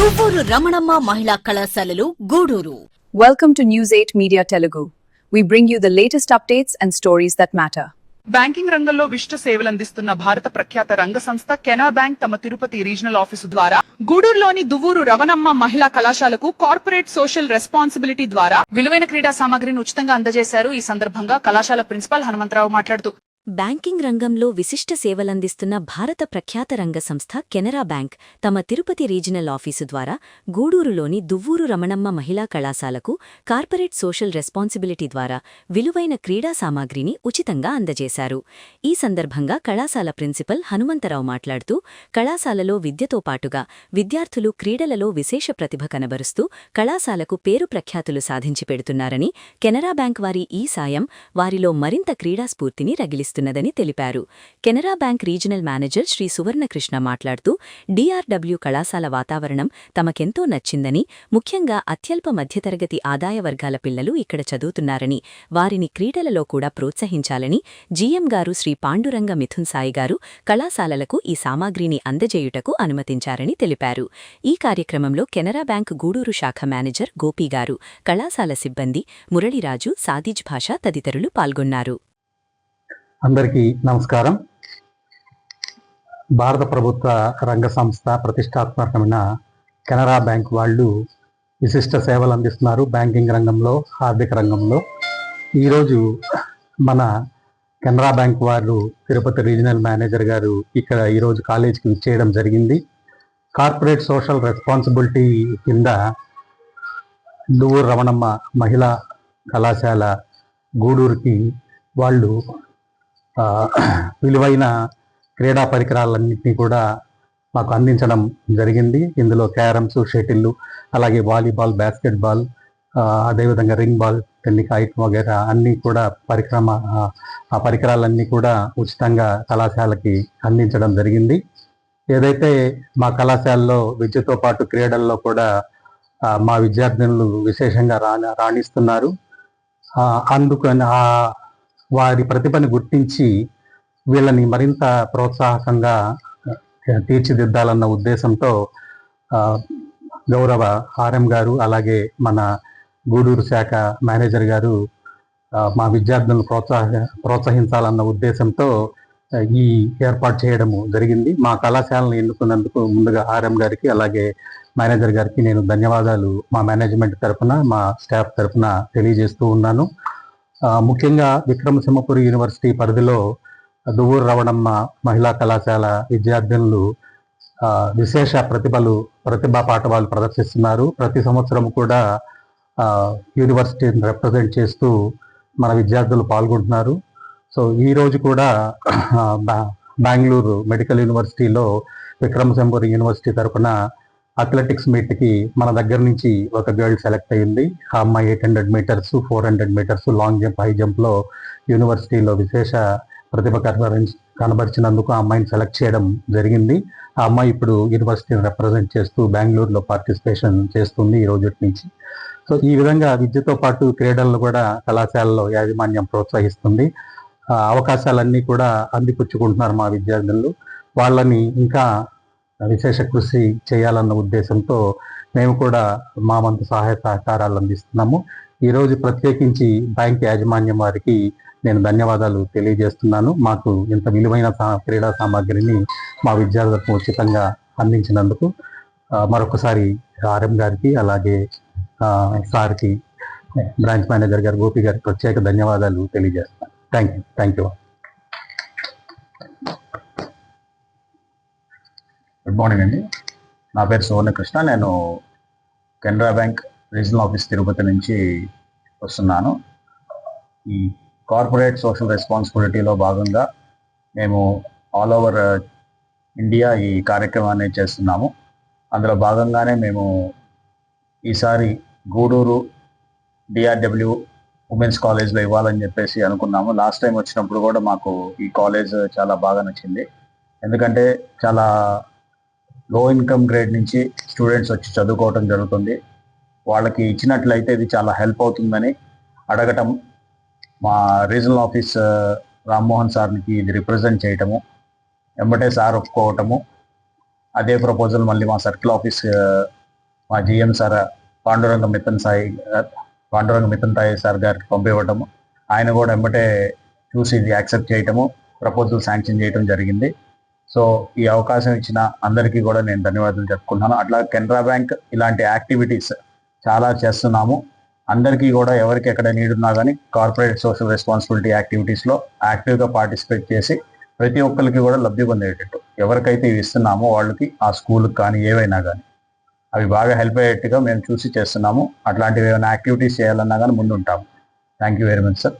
దువ్వూరు రమణమ్మ మహిళా కళాశాలలు Gudur Welcome to News 8 Media Telugu. We bring you the latest updates and stories that matter. Banking రంగంలో విశిష్ట సేవలు అందిస్తున్న భారత ప్రఖ్యాత రంగ సంస్థ కెనా బ్యాంక్ తమ తిరుపతి రీజనల్ ఆఫీసు ద్వారా గూడూరులోని దువ్వూరు రవణమ్మ మహిళా కళాశాలకు కార్పొరేట్ సోషల్ రెస్పాన్సిబిలిటీ ద్వారా విలువైన క్రీడా సామాగ్రిని ఉచితంగా అందజేశారు ఈ సందర్భంగా కళాశాల ప్రిన్సిపాల్ హనుమంతరావు మాట్లాడుతూ బ్యాంకింగ్ రంగంలో విశిష్ట సేవలందిస్తున్న భారత ప్రఖ్యాత రంగ సంస్థ కెనరా బ్యాంక్ తమ తిరుపతి రీజనల్ ఆఫీసు ద్వారా గూడూరులోని దువ్వూరు రమణమ్మ మహిళా కళాశాలకు కార్పొరేట్ సోషల్ రెస్పాన్సిబిలిటీ ద్వారా విలువైన క్రీడా సామాగ్రిని ఉచితంగా అందజేశారు. ఈ సందర్భంగా కళాశాల ప్రిన్సిపల్ హనుమంతరావు మాట్లాడుతూ కళాశాలలో విద్యతో పాటుగా విద్యార్థులు క్రీడలలో విశేష ప్రతిభ కనబరుస్తూ కళాశాలకు పేరు ప్రఖ్యాతులు సాధించి పెడుతున్నారని కెనరా బ్యాంక్ వారి ఈ సాయం వారిలో మరింత క్రీడాస్ఫూర్తిని రగిలిస్తారు రగిలిస్తున్నదని తెలిపారు. Canara bank regional manager Shri Suvarnakrishna మాట్లాడుతూ డిఆర్డబ్ల్యూ కళాశాల వాతావరణం తమకెంతో నచ్చిందని ముఖ్యంగా అత్యల్ప మధ్యతరగతి ఆదాయ వర్గాల పిల్లలు ఇక్కడ చదువుతున్నారని వారిని క్రీడలలో కూడా ప్రోత్సహించాలని జీఎం గారు శ్రీ పాండురంగ మిథున్ సాయి గారు కళాశాలలకు ఈ సామాగ్రిని అందజేయుటకు అనుమతించారని తెలిపారు. ఈ కార్యక్రమంలో కెనరా బ్యాంక్ గూడూరు శాఖ మేనేజర్ గోపి గారు కళాశాల సిబ్బంది మురళిరాజు సాదిజ్ భాష తదితరులు పాల్గొన్నారు. అందరికీ నమస్కారం. భారత ప్రభుత్వ రంగ సంస్థ ప్రతిష్టాత్మకమైన కెనరా బ్యాంక్ వాళ్ళు విశిష్ట సేవలు అందిస్తున్నారు బ్యాంకింగ్ రంగంలో ఆర్థిక రంగంలో. ఈరోజు మన కెనరా బ్యాంక్ వారు తిరుపతి రీజనల్ మేనేజర్ గారు ఇక్కడ ఈరోజు కాలేజీకి విచ్చేయడం జరిగింది. కార్పొరేట్ సోషల్ రెస్పాన్సిబిలిటీ కింద దువ్వూరు రమణమ్మ మహిళా కళాశాల గూడూరుకి వాళ్ళు విలువైన క్రీడా పరికరాలన్నింటినీ కూడా మాకు అందించడం జరిగింది. ఇందులో క్యారమ్స్ షటిల్ అలాగే వాలీబాల్ బాస్కెట్బాల్ అదేవిధంగా రింగ్ బాల్ టెన్నికాయిట్ వగేరా అన్నీ కూడా పరిక్రమ ఆ, పరికరాలన్నీ కూడా ఉచితంగా కళాశాలకి అందించడం జరిగింది. ఏదైతే మా కళాశాలలో విద్యతో పాటు క్రీడల్లో కూడా మా విద్యార్థినులు విశేషంగా రాణ రాణిస్తున్నారు. అందుకు అందుకని వారి ప్రతిభను గుర్తించి వీళ్ళని మరింత ప్రోత్సాహకంగా తీర్చిదిద్దాలన్న ఉద్దేశంతో గౌరవ ఆర్ఎం గారు అలాగే మన గూడూరు శాఖ మేనేజర్ గారు మా విద్యార్థులను ప్రోత్సాహ ప్రోత్సహించాలన్న ఉద్దేశంతో ఈ ఏర్పాటు చేయడము జరిగింది. మా కళాశాలను ఎన్నుకున్నందుకు ముందుగా ఆర్ఎం గారికి అలాగే మేనేజర్ గారికి నేను ధన్యవాదాలు మా మేనేజ్మెంట్ తరపున మా స్టాఫ్ తరఫున తెలియజేస్తూ ఉన్నాను. ముఖ్యంగా విక్రమసింహపురి యూనివర్సిటీ పరిధిలో దువ్వూరు రవణమ్మ మహిళా కళాశాల విద్యార్థినులు విశేష ప్రతిభలు ప్రతిభా పాఠవాలు ప్రదర్శిస్తున్నారు. ప్రతి సంవత్సరం కూడా యూనివర్సిటీని రిప్రజెంట్ చేస్తూ మన విద్యార్థులు పాల్గొంటున్నారు. సో ఈరోజు కూడా బెంగళూరు మెడికల్ యూనివర్సిటీలో విక్రమసింహపురి యూనివర్సిటీ తరపున అథ్లెటిక్స్ మీట్కి మన దగ్గర నుంచి ఒక గర్ల్ సెలెక్ట్ అయింది ఆ అమ్మాయి eight hundred metres four hundred metres long jump high జంప్లో యూనివర్సిటీలో విశేష ప్రతిభ కనబరిచినందుకు ఆ అమ్మాయిని సెలెక్ట్ చేయడం జరిగింది. ఆ అమ్మాయి ఇప్పుడు యూనివర్సిటీని రిప్రజెంట్ చేస్తూ బెంగళూరులో పార్టిసిపేషన్ చేస్తుంది ఈ రోజు నుంచి. సో ఈ విధంగా విద్యతో పాటు క్రీడలను కూడా కళాశాలలో యాజమాన్యం ప్రోత్సహిస్తుంది. అవకాశాలన్నీ కూడా అందిపుచ్చుకుంటున్నారు మా విద్యార్థులు. వాళ్ళని ఇంకా విశేష కృషి చేయాలన్న ఉద్దేశంతో మేము కూడా మా వంతు సహాయ సహకారాలు అందిస్తున్నాము. ఈరోజు ప్రత్యేకించి బ్యాంక్ యాజమాన్యం వారికి నేను ధన్యవాదాలు తెలియజేస్తున్నాను. మాకు ఇంత విలువైన సా- క్రీడా సామాగ్రిని మా విద్యార్థులకు ఉచితంగా అందించినందుకు మరొకసారి ఆర్ఎం గారికి అలాగే సార్కి బ్రాంచ్ మేనేజర్ గారు గోపి గారికి ప్రత్యేక ధన్యవాదాలు తెలియజేస్తున్నాను. Thank you thank you morning అండి. నా పేరు సువర్ణకృష్ణ. నేను Canara bank regional office Tirupati నుంచి వస్తున్నాను. ఈ కార్పొరేట్ సోషల్ రెస్పాన్సిబిలిటీలో భాగంగా మేము ఆల్ ఓవర్ ఇండియా ఈ కార్యక్రమాన్ని చేస్తున్నాము. అందులో భాగంగానే మేము ఈసారి గూడూరు డిఆర్డబ్ల్యూ ఉమెన్స్ కాలేజ్లో ఇవ్వాలని చెప్పేసి అనుకున్నాము. లాస్ట్ టైం వచ్చినప్పుడు కూడా మాకు ఈ కాలేజ్ చాలా బాగా నచ్చింది. ఎందుకంటే చాలా లో ఇన్కమ్ గ్రేడ్ నుంచి స్టూడెంట్స్ వచ్చి చదువుకోవటం జరుగుతుంది. వాళ్ళకి ఇచ్చినట్లయితే ఇది చాలా హెల్ప్ అవుతుందని అడగటం మా రీజనల్ ఆఫీస్ రామ్మోహన్ సార్కి ఇది రిప్రజెంట్ చేయటము వెంబటే సార్ ఒప్పుకోవటము. అదే ప్రపోజల్ మళ్ళీ మా సర్కిల్ ఆఫీస్ మా GM sir Panduranga Mithan Sai Panduranga Mithan Tai sir గారికి పంపివ్వటము. ఆయన కూడా వెంబటే చూసి ఇది యాక్సెప్ట్ చేయటము ప్రపోజల్ శాంక్షన్ చేయటం జరిగింది. సో ఈ అవకాశం ఇచ్చిన అందరికీ కూడా నేను ధన్యవాదాలు చెప్పుకుంటున్నాను. అట్లా కెనరా బ్యాంక్ ఇలాంటి యాక్టివిటీస్ చాలా చేస్తున్నాము. అందరికీ కూడా ఎవరికి ఎక్కడ నీడున్నా ఉన్నా కానీ కార్పొరేట్ సోషల్ రెస్పాన్సిబిలిటీ యాక్టివిటీస్లో యాక్టివ్గా పార్టిసిపేట్ చేసి ప్రతి ఒక్కరికి కూడా లబ్ధి పొందేటట్టు ఎవరికైతే ఇవి ఇస్తున్నామో వాళ్ళకి ఆ స్కూల్కి కానీ ఏవైనా కానీ అవి బాగా హెల్ప్ అయ్యేట్టుగా మేము చూసి చేస్తున్నాము. అట్లాంటివి ఏమైనా యాక్టివిటీస్ చేయాలన్నా కానీ ముందు ఉంటాము thank you very much sir